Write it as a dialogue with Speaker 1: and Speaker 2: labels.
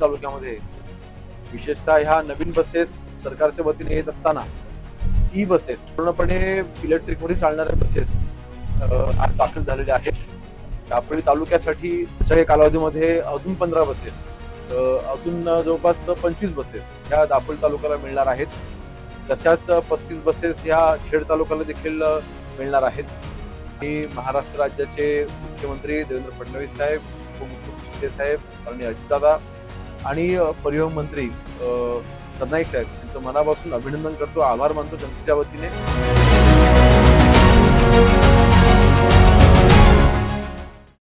Speaker 1: तालुक्यामध्ये. विशेषतः ह्या नवीन बसेस सरकारच्या वतीने येत असताना ई बसेस पूर्णपणे इलेक्ट्रिकमध्ये चालणाऱ्या बसेस आज दाखल झालेल्या आहेत. दापोळी तालुक्यासाठी पुढच्या कालावधीमध्ये अजून पंधरा बसेस अजून जवळपास पंचवीस बसेस ह्या दापोली तालुक्याला मिळणार आहेत. तशाच पस्तीस बसेस ह्या खेड तालुक्याला देखील मिळणार आहेत. मी महाराष्ट्र राज्याचे मुख्यमंत्री देवेंद्र फडणवीस साहेब उपमुख्यमंत्री साहेब आणि अजितदादा आणि परिवहन मंत्री सरनाईक साहेब यांचं मनापासून अभिनंदन करतो. आभार मानतो जनतेच्या वतीने.